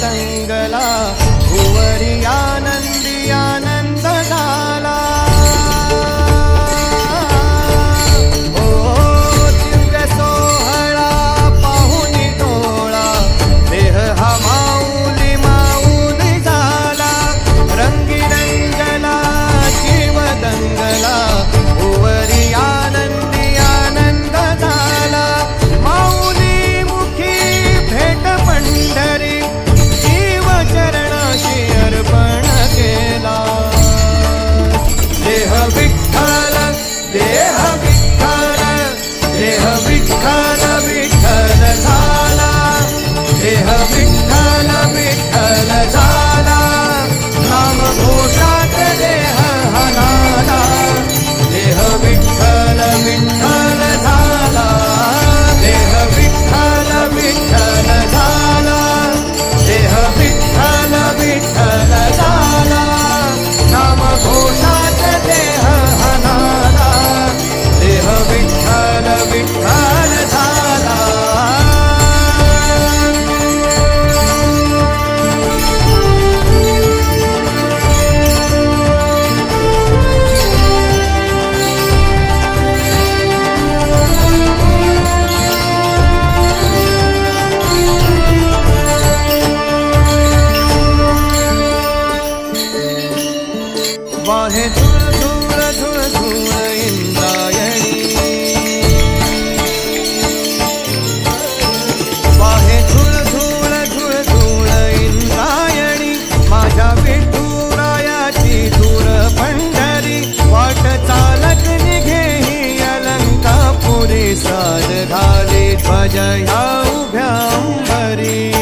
रंगला भुवरी आनंद देह विठ्ठल देह वि वाहे झुळ झुळ झुळ झुळ इंद्रायणी. वाहे झुळ झुळ झुळ झुळ इंद्रायणी. माझ्या विठुरायाची धूर पंढरी. वाट चालत निघे ही अलंकापुरी. झाले घाले ध्वजया उभ्या भरी